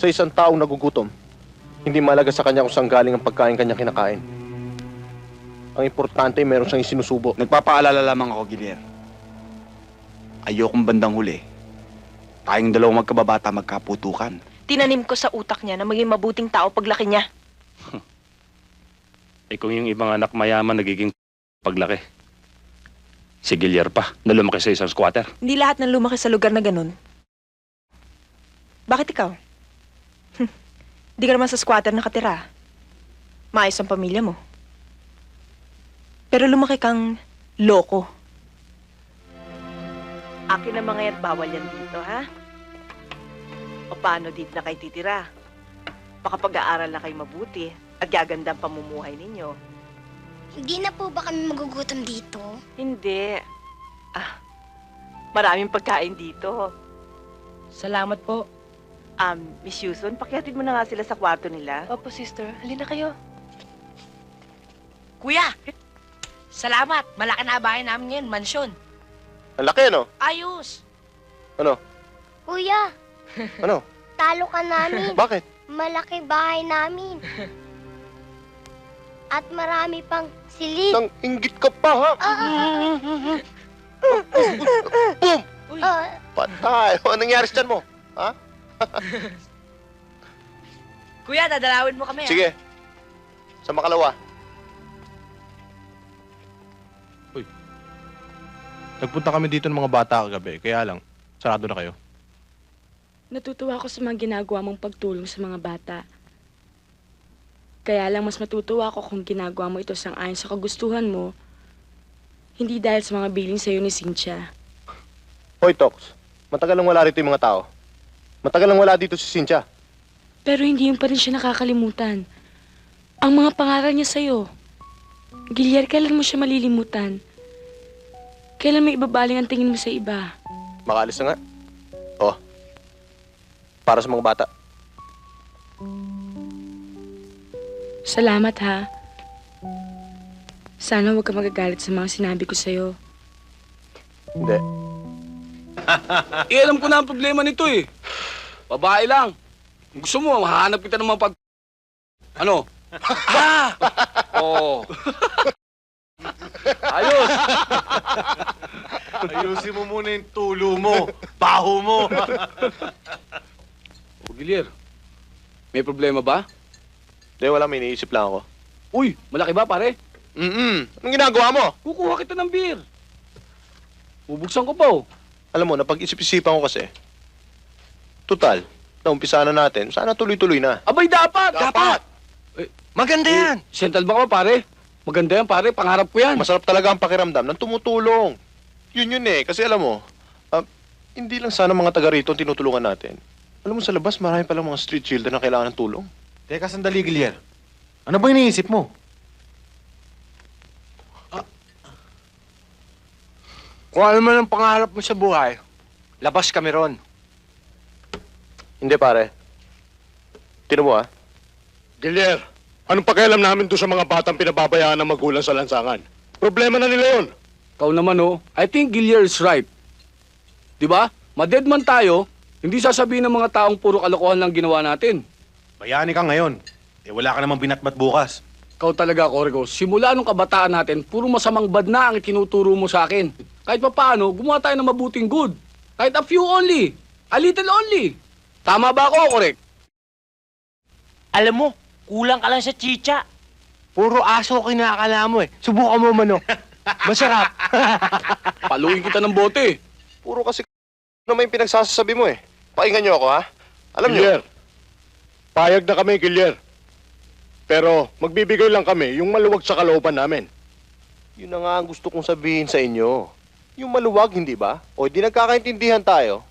Sa isang taong nagugutom, hindi malaga sa kanya kung saan galing ang pagkain kanya kinakain. Ang importante, meron siyang isinusubo. Nagpapaalala lamang ako, Gilier. Ayokong bandang huli. Tayong dalawang magkababata magkaputukan. Tinanim ko sa utak niya na maging mabuting tao paglaki niya. Eh kung yung ibang anak mayaman nagiging paglaki. Si Gilier pa, na lumaki sa isang squatter. Hindi lahat ng lumaki sa lugar na ganun. Bakit ikaw? Hindi ka naman sa squatter nakatira. Maayos ang pamilya mo. Pero lumaki kang loko. Akin na mga yan, bawal yan dito, ha? O paano dito na kayo titira? Baka pag-aaral na kayo mabuti at gaganda ang pamumuhay ninyo. Hindi na po ba kami magugutom dito? Hindi. Ah, maraming pagkain dito. Salamat po. Um, Miss Yuson, pakihatid mo na nga sila sa kwarto nila. Opo, sister. Halina kayo. Kuya! Salamat. Malaki na bahay namin ngayon. Mansyon. Ang laki, ano? Ayos! Kuya, Ano? talo ka namin. Bakit? Malaki bahay namin. At marami pang silid. Nang inggit ka pa, ha? Ah, Boom! Uy. ah, Patay! Ano nangyari sa tiyan mo? Kuya, dadalawin mo kami. ah. Sige. Sa makalawa. Nagpunta kami dito ng mga bata kagabi, kaya lang, sarado na kayo. Natutuwa ako sa mga ginagawa mong pagtulong sa mga bata. Kaya lang mas matutuwa ako kung ginagawa mo ito sang ayon sa kagustuhan mo, hindi dahil sa mga billing sa'yo ni Cynthia. Hoy, Tox. Matagal lang wala rito yung mga tao. Matagal lang wala dito si Cynthia. Pero hindi yun pa rin siya nakakalimutan. Ang mga pangaral niya sa'yo. Gilyar, kailan mo siya malilimutan? Kailan may ibabaling ang tingin mo sa iba? Makaalis na nga. Oh. Para sa mga bata. Salamat ha. Sana huwag ka magagalit sa mga sinabi ko sa'yo. Hindi. Eh, alam ko na ang problema nito eh. Babae lang. Kung Gusto mo, mahanap kita ng mga pag... Ano? ah! Oo. Ayos! Ayusin mo muna yung tulo mo, baho mo. O, Gilier, may problema ba? Hindi, wala. May iniisip lang ako. Uy, malaki ba pare? Mm-mm. Anong ginagawa mo? Kukuha kita ng beer. Bubuksan ko pa oh. Alam mo, napag-isip-isipan ko kasi. Total, naumpisa na natin. Sana tuloy-tuloy na. Abay, dapat! Maganda yan. Central Bank ba pare? Maganda yan pare, pangarap ko yan. Masarap talaga ang pakiramdam ng tumutulong. Yun yun eh. Kasi alam mo, ah, hindi lang sana mga taga rito ang tinutulungan natin. Alam mo, sa labas, marami palang mga street children na kailangan ng tulong. Teka, sandali, Gilier. Ano ba iniisip mo? Kung ano man ang pangarap mo sa buhay, labas kami ron. Hindi, pare. Tino mo, ah. Gilier, anong pakialam namin doon sa mga batang pinababayaan ng magulang sa lansangan? Problema na nila yun. Ikaw naman oh, I think Gillier is right. Di ba? Maded man tayo, hindi sasabihin ng mga taong puro kalokohan lang ginawa natin. Bayani ka ngayon. Eh, wala ka namang binatbat bukas. Ikaw talaga, Corgo. Simula nung kabataan natin, puro masamang bad na ang itinuturo mo sa akin. Kahit pa paano, gumawa tayo ng mabuting good. Kahit a few only. A little only. Tama ba ako, correct? Alam mo, kulang ka lang sa chicha. Puro aso kinakala mo eh. Subukan mo manok. Masarap. Paluin kita ng bote. Puro kasi naman yung pinagsasabi mo eh. Pakinggan niyo ako, ha? Alam niyo, payag na kami, Gilier. Pero magbibigay lang kami yung maluwag sa kalooban namin. yun na nga ang gusto kong sabihin sa inyo. Yung maluwag, hindi ba? O di nagkakaintindihan tayo.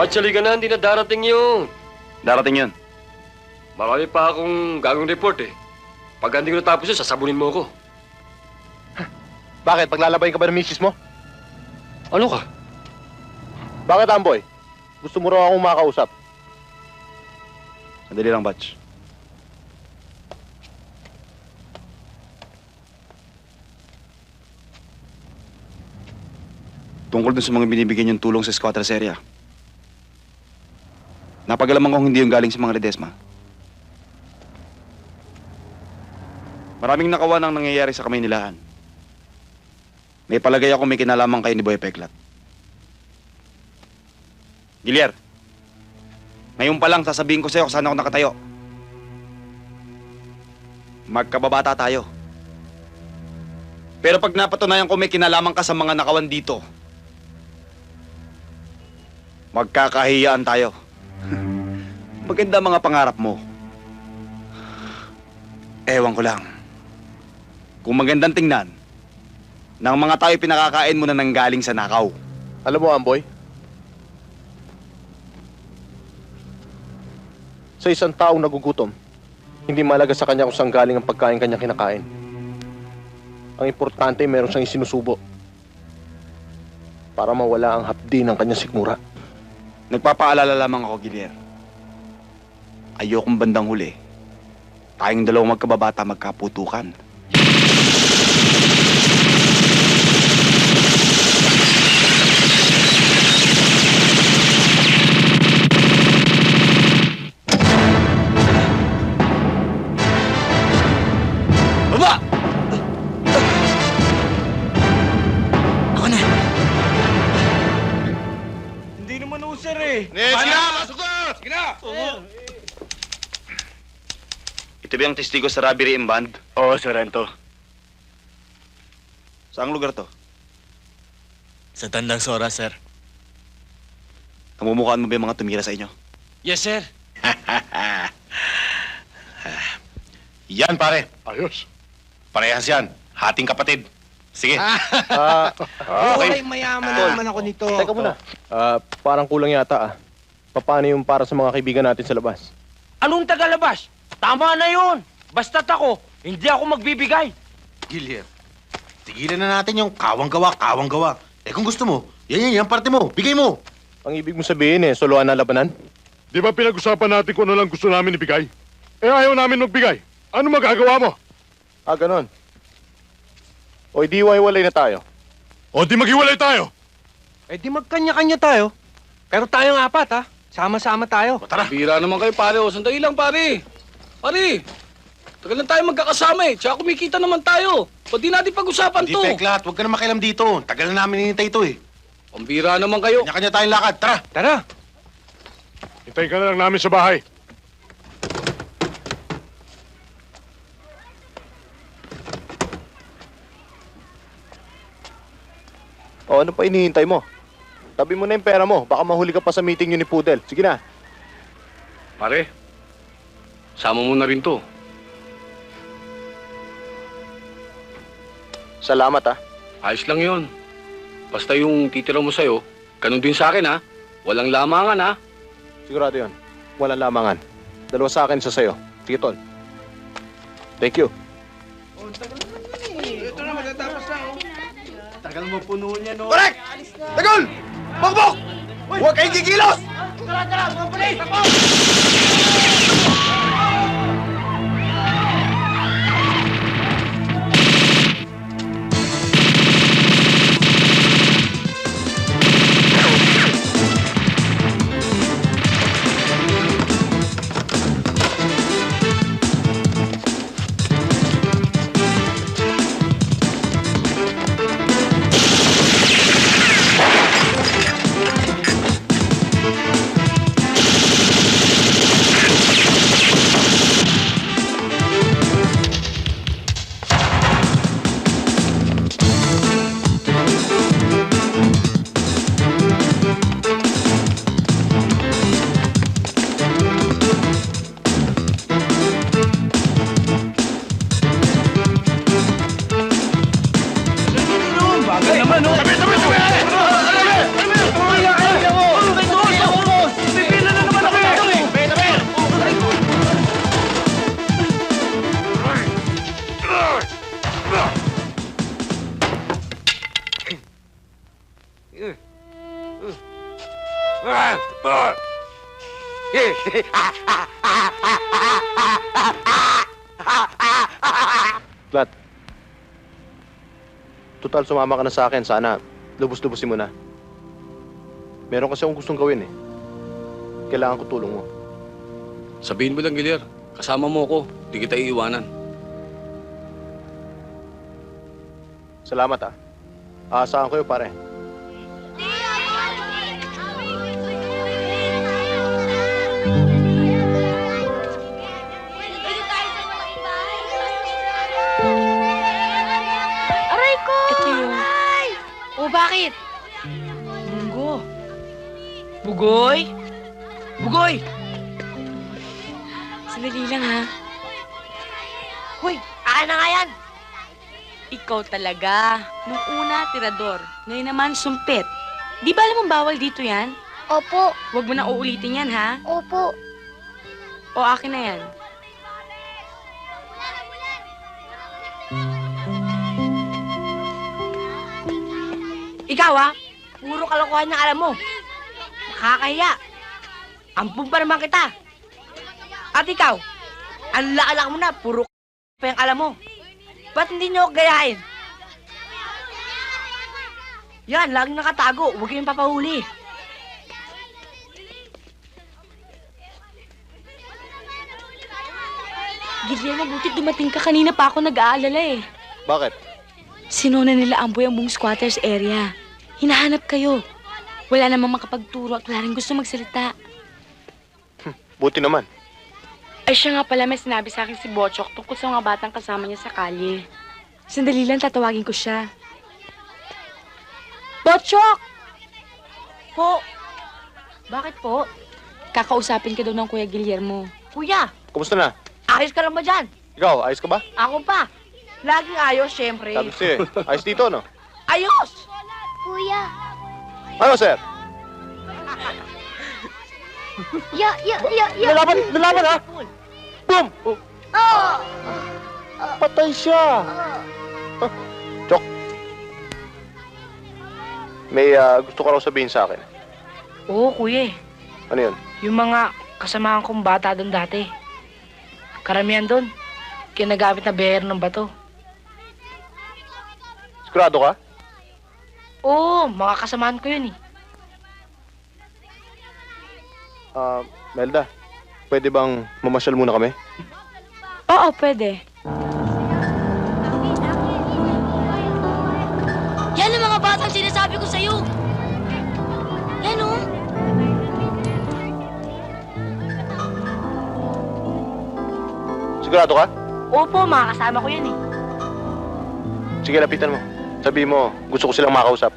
Actually, ganun, hindi na darating yun. Darating yun. Marami pa akong gagawing report eh. Pag hindi ko natapos yun, sasabunin mo ako. Bakit? Paglalabay ka ba ng misis mo? Ano ka? Bakit, Amboy? Gusto mo raw akong makausap. Sandali lang, Batch. Tungkol dun sa mga binibigyan niyong tulong sa squatters area. Napagalaman kong hindi yung galing sa mga Ledesma. Maraming nakawan ang nangyayari sa kamay nilahan. May palagay ako may kinalaman kayo ni Boy Peklat. Gilier, ngayon pa lang sasabihin ko sa'yo kung saan ako nakatayo. Magkababata tayo. Pero pag napatunayan ko may kinalaman ka sa mga nakawan dito, magkakahiyaan tayo. Maganda mga pangarap mo. Ewan ko lang. Kung magandang tingnan, ng mga tayo pinakakain mo na nanggaling sa nakaw. Alam mo, Amboy? Sa isang taong nagugutom, hindi malaga sa kanya kung saan galing ang pagkain kanya kinakain. Ang importante, meron siyang isinusubo para mawala ang hapdi ng kanyang sikmura. Nagpapaalala lamang ako, Gilier. Ayokong bandang huli. Tayong dalawang magkababata magkaputukan. Testigo sa robbery and band? Oo, Sorrento. Saang lugar to? Sa Tandang Sora, sir. Kamumukhaan mo ba yung mga tumira sa inyo? Yes, sir. Yan, pare. Ayos. Parehas yan. Hating kapatid. Sige. Ah, Okay, mayaman Tol. naman ako nito. teka muna. Ah, parang kulang yata ah. Paano yung para sa mga kaibigan natin sa labas? Anong tagalabas? Tama na yun. Basta't ako, hindi ako magbibigay. Gilier, tigilan na natin yung kawang-gawa, kawang-gawa. Eh kung gusto mo, yan yan, yan parte mo, bigay mo. Ang ibig mo sabihin eh, soloan na labanan? Di ba pinag-usapan natin kung ano lang gusto namin ibigay? Eh ayaw namin magbigay. Ano magagawa mo? Ah, ganon. O di walay na tayo. O di maghiwalay tayo. Eh di magkanya-kanya tayo. Pero tayong apat ha. Sama-sama tayo. Bira naman kayo, pare. O, sandali lang, pare. Pare, tagal na tayo magkakasama eh. Tsaka kumikita naman tayo. Di natin pag-usapan Hindi to? peklat, huwag ka na makialam dito. Tagal na namin hinintay ito eh. Pambira naman kayo. Kanya-kanya tayong lakad, tara! Tara. Hintayin ka na lang namin sa bahay. O ano pa inihintay mo? Tabi mo na yung pera mo. Baka mahuli ka pa sa meeting yun ni Pudel. Sige na. Pare, sama mo na rin to. Salamat ah. Ayos lang yon. Basta yung titira mo sa'yo, ganun din sa akin ha. Walang lamangan ha. Sigurado yun. Walang lamangan. Dalawa sa akin, isa sa'yo. Sige, Tol. Thank you. Tagal mo puno niya no. Correct! Tagol! Bakbok! Huwag kayong kikilos! Bagay Plat. Total, sumama ka na sa akin. Sana lubos-lubosin mo na. Meron kasi akong gustong gawin eh. Kailangan ko tulong mo. Sabihin mo lang, Gilyar. Kasama mo ako. Di kita iiwanan. Salamat ah. Aasahan ko yun, pare. Aray ko! Ito yung... O bakit? Munggo. Bugoy? Bugoy! Sandali lang ha. Hoy, akin na nga yan! Ikaw talaga. Nung una, tirador. Ngayon naman, sumpit. Di ba alam mong bawal dito yan? Opo, Huwag mo na uulitin yan, ha? opo. O akin na yan. Ikaw ha, puro kalokohan na alam mo. Nakakahiya. Ampun pa naman kita. At ikaw, ang laalak mo na, puro pa yung alam mo. Ba't hindi nyo ako gayahin? Yan, laging nakatago. Huwag kayong papahuli. Gideon, mabuti dumating ka. Kanina pa ako nag-aalala eh. Bakit? Sinuna nila Amboy ang buong squatters area. Hinahanap kayo. Wala namang makapagturo at wala rin gusto magsalita. Buti naman. Ay siya nga pala may sinabi sa akin si Bochok tungkol sa mga batang kasama niya sa kalye. Sandali lang, tatawagin ko siya. Bochok! Po. Bakit po? Kakausapin ka daw ng Kuya Guillermo. Kuya, Kumusta na? ayos ka lang ba dyan? Ikaw, ayos ka ba? Ako pa. Laging ayos, syempre. Sabi sa'yo eh. Ayos dito, no? Ayos! Kuya. Ano, sir? Ya, ya, ya, ya. Lalaban! Lalaban, ha? Boom! Oh, Oh! patay siya! Huh? Chok. May ah, gusto ka raw sabihin sa akin. Oo, kuya. eh. Ano yun? Yung mga kasamahan kong bata doon dati. Karamihan doon, kinagamit na beher ng bato. Sigurado ka? Oo, mga kasamahan ko yun eh. Ah, Melda, pwede bang mamasyal muna kami? Oo, pwede. Yan ang mga batang sinasabi ko sa'yo. Yan oh. Sigurado ka? Opo, mga kasama ko yun eh. Sige, lapitan mo. Sabi mo, gusto ko silang makausap.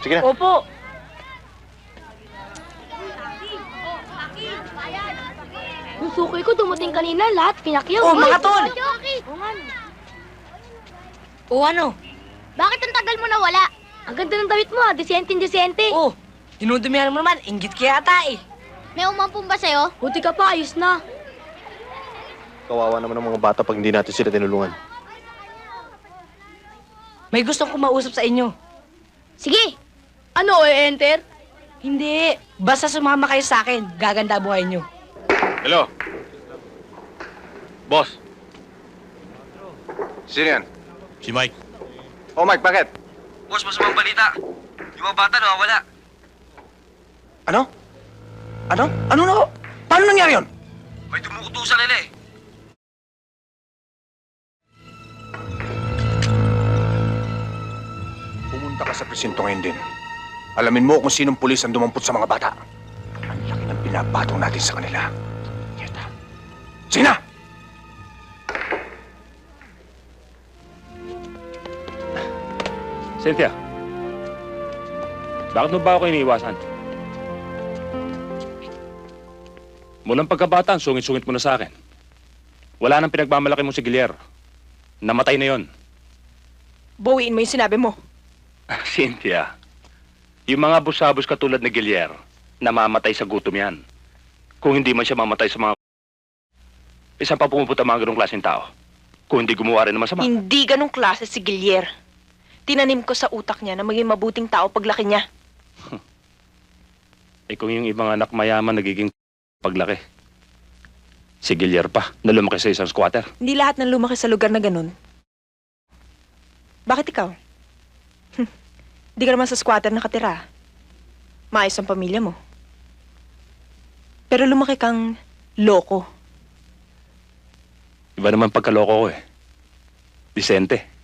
Sige na. Opo. Yung suki ko dumating kanina, lahat pinakyaw. Oh, mga tol! O ano? Bakit ang tagal mo nawala? Ang ganda ng damit mo, ah. Disente-disente. Oh, dinudumihan mo naman, inggit kaya ata eh. May umampun ba sa'yo? Buti ka pa, ayos na. Kawawa naman ng mga bata pag hindi natin sila tinulungan. May gustong kumausap sa inyo. Sige. Ano, e-enter? Hindi, basta sumama kayo sa akin, gaganda buhay nyo. Hello? Boss? Sino yan? Si Mike. Oh, Mike, bakit? Boss, masamang balita. Yung mga bata nawawala. Ano? Ano? Ano na? Paano nangyari yun? May tumukutusan nila eh. Pumunta ka sa presinto ngayon din. Alamin mo kung sinong pulis ang dumampot sa mga bata. Ang laki ng pinapatong natin sa kanila. Sige na! Cynthia, bakit mo ba ako iniiwasan? Mulang pagkabata, sungit-sungit mo na sa akin. Wala nang pinagmamalaki mo si Gilier. Namatay na yon. Bawiin mo yung sinabi mo. Cynthia, yung mga busabos katulad ni Gilier, namamatay sa gutom yan. Kung hindi man siya mamatay sa mga... Isang pa pumupunta mga ganong klaseng tao. Kung hindi gumawa rin naman sama. Hindi ganong klase si Gilier. Tinanim ko sa utak niya na maging mabuting tao paglaki niya. Eh kung yung ibang anak mayaman nagiging paglaki. Si Gilier pa, na lumaki sa isang squatter. Hindi lahat ng lumaki sa lugar na ganun. Bakit ikaw? Di ka naman sa squatter nakatira. Maayos ang pamilya mo. Pero lumaki kang loko. Iba naman pagkaloko ko eh. Vicente.